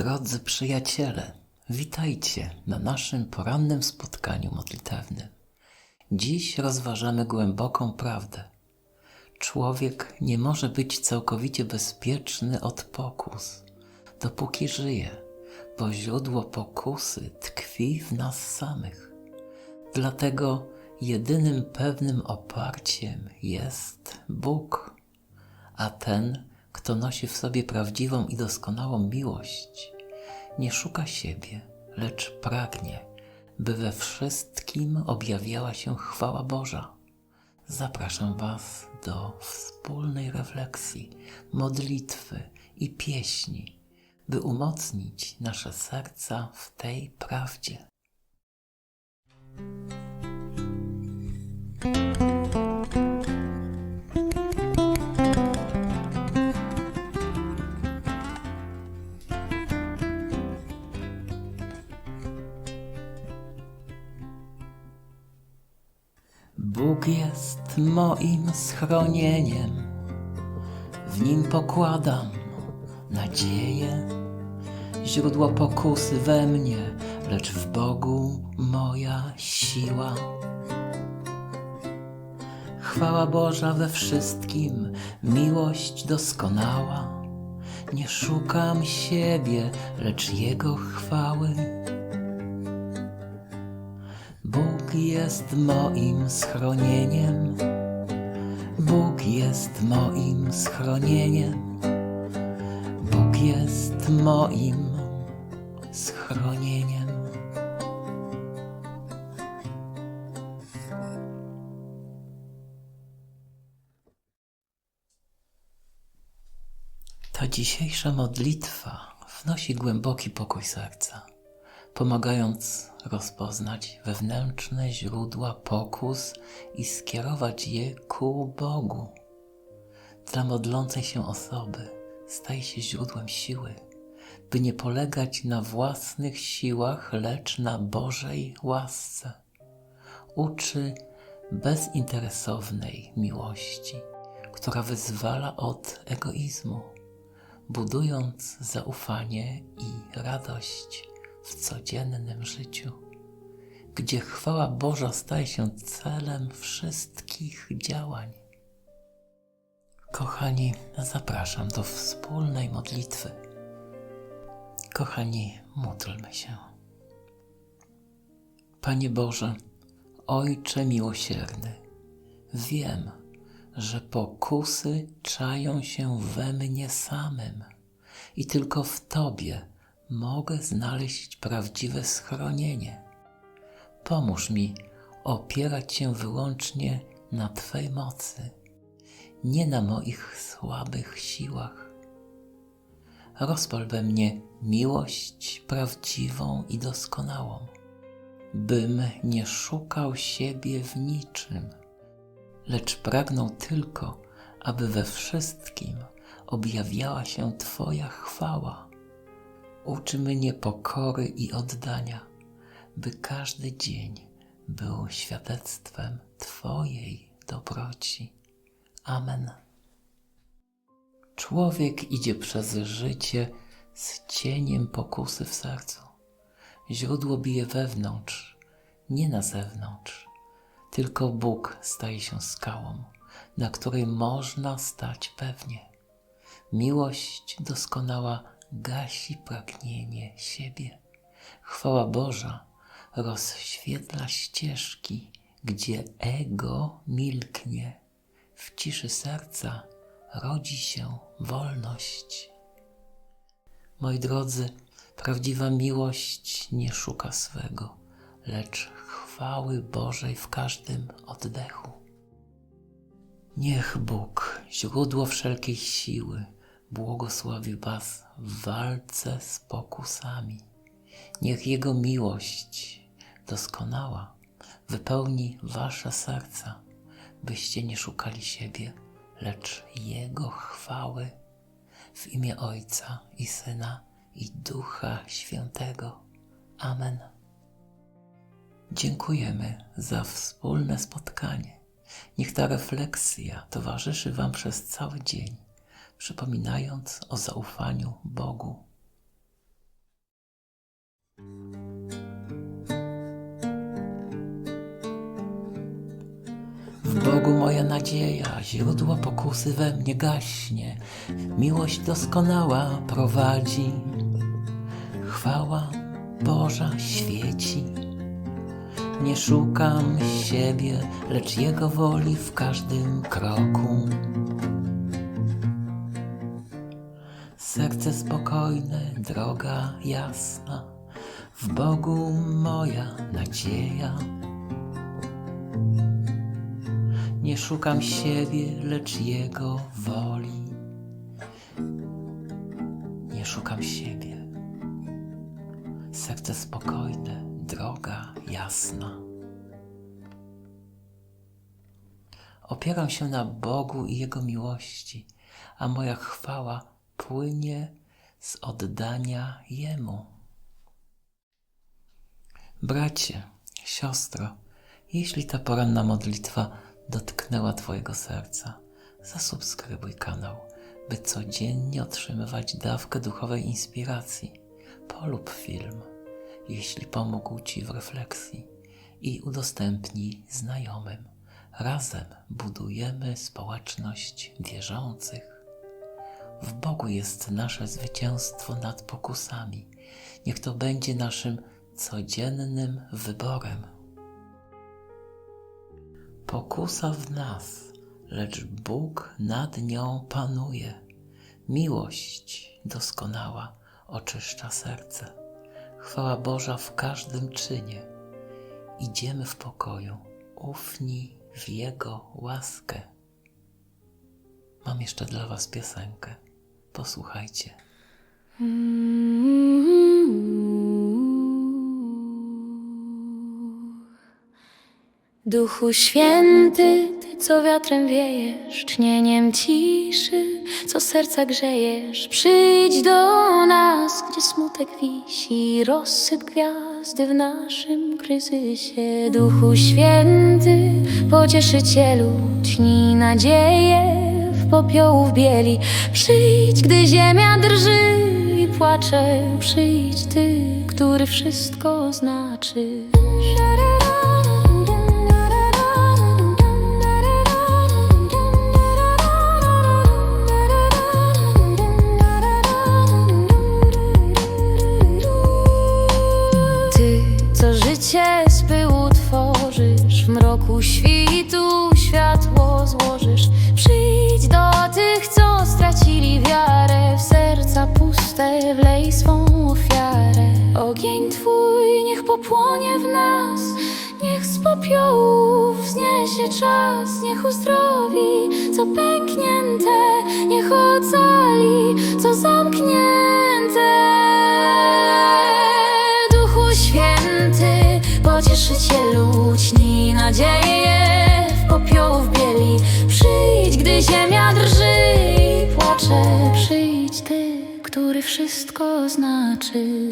Drodzy przyjaciele, witajcie na naszym porannym spotkaniu modlitewnym. Dziś rozważamy głęboką prawdę. Człowiek nie może być całkowicie bezpieczny od pokus, dopóki żyje, bo źródło pokusy tkwi w nas samych. Dlatego jedynym pewnym oparciem jest Bóg, a ten, kto nosi w sobie prawdziwą i doskonałą miłość, nie szuka siebie, lecz pragnie, by we wszystkim objawiała się chwała Boża. Zapraszam Was do wspólnej refleksji, modlitwy i pieśni, by umocnić nasze serca w tej prawdzie. Jest moim schronieniem, w nim pokładam nadzieję. Źródło pokusy we mnie, lecz w Bogu moja siła. Chwała Boża we wszystkim, miłość doskonała. Nie szukam siebie, lecz Jego chwały. Bóg jest moim schronieniem. Bóg jest moim schronieniem. Bóg jest moim schronieniem. Ta dzisiejsza modlitwa wnosi głęboki pokój serca pomagając rozpoznać wewnętrzne źródła pokus i skierować je ku Bogu. Dla modlącej się osoby staje się źródłem siły, by nie polegać na własnych siłach, lecz na Bożej łasce. Uczy bezinteresownej miłości, która wyzwala od egoizmu, budując zaufanie i radość w codziennym życiu, gdzie chwała Boża staje się celem wszystkich działań. Kochani, zapraszam do wspólnej modlitwy. Kochani, módlmy się. Panie Boże, Ojcze miłosierny, wiem, że pokusy czają się we mnie samym i tylko w Tobie mogę znaleźć prawdziwe schronienie. Pomóż mi opierać się wyłącznie na Twej mocy, nie na moich słabych siłach. Rozpal we mnie miłość prawdziwą i doskonałą, bym nie szukał siebie w niczym, lecz pragnął tylko, aby we wszystkim objawiała się Twoja chwała Uczy mnie pokory i oddania, by każdy dzień był świadectwem Twojej dobroci. Amen. Człowiek idzie przez życie z cieniem pokusy w sercu. Źródło bije wewnątrz, nie na zewnątrz. Tylko Bóg staje się skałą, na której można stać pewnie. Miłość doskonała gasi pragnienie siebie. Chwała Boża rozświetla ścieżki, gdzie ego milknie. W ciszy serca rodzi się wolność. Moi drodzy, prawdziwa miłość nie szuka swego, lecz chwały Bożej w każdym oddechu. Niech Bóg, źródło wszelkiej siły, błogosławi Was w walce z pokusami. Niech Jego miłość doskonała wypełni Wasze serca, byście nie szukali siebie, lecz Jego chwały w imię Ojca i Syna i Ducha Świętego. Amen. Dziękujemy za wspólne spotkanie. Niech ta refleksja towarzyszy Wam przez cały dzień przypominając o zaufaniu Bogu. W Bogu moja nadzieja, źródło pokusy we mnie gaśnie. Miłość doskonała prowadzi, chwała Boża świeci. Nie szukam siebie, lecz Jego woli w każdym kroku. Serce spokojne, droga jasna, w Bogu moja nadzieja. Nie szukam siebie, lecz Jego woli. Nie szukam siebie. Serce spokojne, droga jasna. Opieram się na Bogu i Jego miłości, a moja chwała płynie z oddania Jemu. Bracie, siostro, jeśli ta poranna modlitwa dotknęła Twojego serca, zasubskrybuj kanał, by codziennie otrzymywać dawkę duchowej inspiracji. Polub film, jeśli pomógł Ci w refleksji i udostępnij znajomym. Razem budujemy społeczność wierzących. W Bogu jest nasze zwycięstwo nad pokusami. Niech to będzie naszym codziennym wyborem. Pokusa w nas, lecz Bóg nad nią panuje. Miłość doskonała oczyszcza serce. Chwała Boża w każdym czynie. Idziemy w pokoju, ufni w Jego łaskę. Mam jeszcze dla Was piosenkę. Posłuchajcie. Duchu Święty, Ty co wiatrem wiejesz, tchnieniem ciszy, co serca grzejesz, przyjdź do nas, gdzie smutek wisi, rozsyp gwiazdy w naszym kryzysie. Duchu Święty, pocieszycielu, tchnij nadzieję popiołów bieli, przyjdź, gdy ziemia drży i płacze, przyjdź Ty, który wszystko znaczy. Ogień Twój niech popłonie w nas, niech z popiołów wzniesie czas, niech uzdrowi, co pęknięte, niech ocali, co zamknięte. Duchu Święty, pocieszycielu, ćnij nadzieję w popiołów bieli. Przyjdź, gdy ziemia drży i płacze. Przyjdź Ty, który wszystko znaczy.